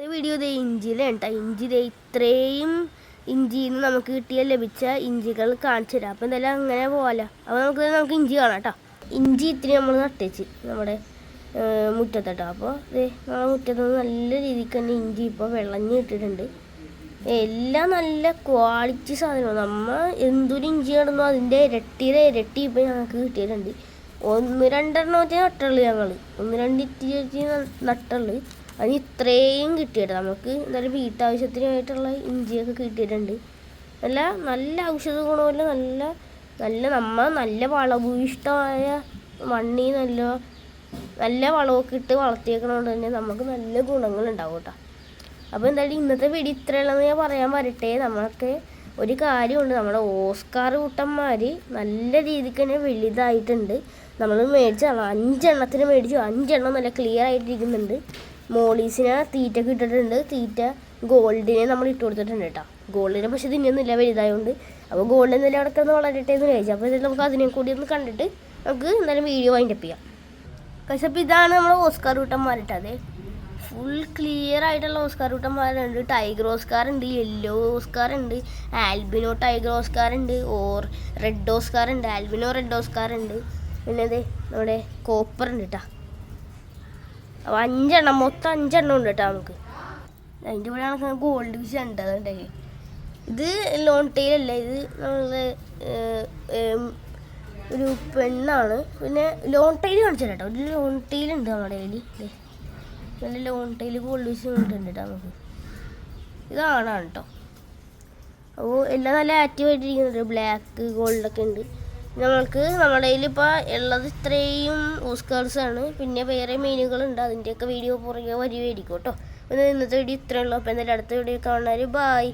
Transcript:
ഇന്നത്തെ വീഡിയോ ദേ ഇഞ്ചിയിലാണ് കേട്ടോ ഇഞ്ചി ഇത്രയും ഇഞ്ചിയിൽ നിന്ന് നമുക്ക് കിട്ടിയ ലഭിച്ച ഇഞ്ചികൾ കാണിച്ചു തരാം. അപ്പോൾ എന്തായാലും അങ്ങനെ പോകാലോ അപ്പോൾ നമുക്ക് നമുക്ക് ഇഞ്ചി കാണാം കേട്ടോ. ഇഞ്ചി ഇത്തിരി നമ്മൾ നട്ടേച്ച് നമ്മുടെ മുറ്റത്തട്ടോ. അപ്പോൾ ദേ നമ്മുടെ മുറ്റത്ത് നല്ല രീതിക്ക് തന്നെ ഇഞ്ചി ഇപ്പോൾ വിളഞ്ഞ് ഇട്ടിട്ടുണ്ട്. എല്ലാം നല്ല ക്വാളിറ്റി സാധനമാണ്. നമ്മൾ എന്തൊരു ഇഞ്ചി കിടന്നോ അതിന്റെ ഇരട്ടിയുടെ ഇരട്ടി ഇപ്പോൾ ഞങ്ങൾക്ക് കിട്ടിയിട്ടുണ്ട്. ഒന്ന് രണ്ടെണ്ണം വെച്ചാൽ നട്ടുള്ളൂ ഞങ്ങൾ ഒന്ന് രണ്ട് ഇറ്റി വെച്ച് നട്ടുള്ളൂ. അതിന് ഇത്രയും കിട്ടിയിട്ട് നമുക്ക് എന്തായാലും വീട്ടാവശ്യത്തിനായിട്ടുള്ള ഇഞ്ചിയൊക്കെ കിട്ടിയിട്ടുണ്ട്. നല്ല നല്ല ഔഷധ ഗുണമല്ല നല്ല നല്ല നമ്മൾ നല്ല വളഭൂയിഷ്ടമായ മണ്ണി നല്ല നല്ല വളമൊക്കെ ഇട്ട് വളർത്തിയേക്കണോണ്ട് തന്നെ നമുക്ക് നല്ല ഗുണങ്ങളുണ്ടാവും കേട്ടോ അപ്പോൾ എന്തായാലും ഇന്നത്തെ വീഡിയോ ഇത്രയുള്ളതെന്ന് ഞാൻ പറയാൻ വരട്ടെ. നമ്മളൊക്കെ ഒരു കാര്യമുണ്ട്. നമ്മുടെ ഓസ്കാർ കൂട്ടന്മാർ നല്ല രീതിക്ക് തന്നെ വലുതായിട്ടുണ്ട്. നമ്മൾ മേടിച്ചതാണ് അഞ്ചെണ്ണത്തിന് മേടിച്ചു. അഞ്ചെണ്ണം നല്ല ക്ലിയർ ആയിട്ടിരിക്കുന്നുണ്ട്. മോളീസിനെ തീറ്റ ഇട്ടിട്ടുണ്ട്. തീറ്റ ഗോൾഡിനെ നമ്മൾ ഇട്ട് കൊടുത്തിട്ടുണ്ട് കേട്ടോ. ഗോൾഡിനെ പക്ഷെ തിന്നുന്നില്ല വലുതായതുകൊണ്ട് അപ്പോൾ ഗോൾഡ് എന്തായാലും അവിടെ കിടന്ന് വളരട്ടെ എന്ന് ചോദിച്ചു. അപ്പോൾ എന്തായാലും നമുക്ക് അതിനെ കൂടി ഒന്ന് കണ്ടിട്ട് നമുക്ക് എന്തായാലും വീഡിയോ വൈൻഡ് അപ്പ് ചെയ്യാം. പക്ഷെ അപ്പോൾ ഇതാണ് നമ്മൾ ഓസ്കാർ കൂട്ടന്മാരിട്ട് അതെ. ഫുൾ ക്ലിയർ ആയിട്ടുള്ള ഓസ്കാർ കൂട്ടന്മാരുണ്ട്. ടൈഗർ ഓസ്കാർ ഉണ്ട് യെല്ലോ ഓസ്കാർ ഉണ്ട് ആൽബിനോ ടൈഗർ ഓസ്കാർ ഉണ്ട് ഓർ റെഡ് ഓസ്കാർ ഉണ്ട് ആൽബിനോ റെഡ് ഓസ്കാർ ഉണ്ട്. പിന്നെ അതെ നമ്മുടെ കോപ്പർ ഉണ്ട് കേട്ടോ. അഞ്ചെണ്ണം മൊത്തം അഞ്ചെണ്ണം ഉണ്ട് കേട്ടോ നമുക്ക്. അതിന്റെ കൂടെ നമുക്ക് ഗോൾഡ് ഫിഷ് ഉണ്ട് അതുണ്ടെങ്കിൽ ഇത് ലോൺ ടൈലല്ല ഇത് നമ്മൾ ഒരു പെണ്ണാണ്. പിന്നെ ലോൺ ടൈൽ കാണിച്ചു കേട്ടോ. ഒരു ലോൺ ടൈൽ ഉണ്ട് നമ്മുടെ കയ്യിൽ. നല്ല ലോൺ ടൈൽ ഗോൾഡ് ഫിഷ് ഉണ്ട് കേട്ടോ നമുക്ക്. ഇതാണ് കേട്ടോ. അപ്പോൾ എല്ലാം നല്ല ആക്റ്റീവ് ആയിട്ടിരിക്കുന്നുണ്ട്. ബ്ലാക്ക് ഗോൾഡൊക്കെ ഉണ്ട്. നമ്മൾക്ക് നമ്മുടെ കയ്യിൽ ഇപ്പോൾ ഉള്ളത് ഇത്രയും ഓസ്കാർസ് ആണ്. പിന്നെ വേറെ മീനുകളുണ്ട്. അതിന്റെയൊക്കെ വീഡിയോ പുറകെ വരുമായിരിക്കും കേട്ടോ. ഇന്നത്തെ വീഡിയോ ഇത്രയുള്ളൂ അപ്പോൾ എന്തായാലും അടുത്ത വീഡിയോ കാണാൻ ബായ്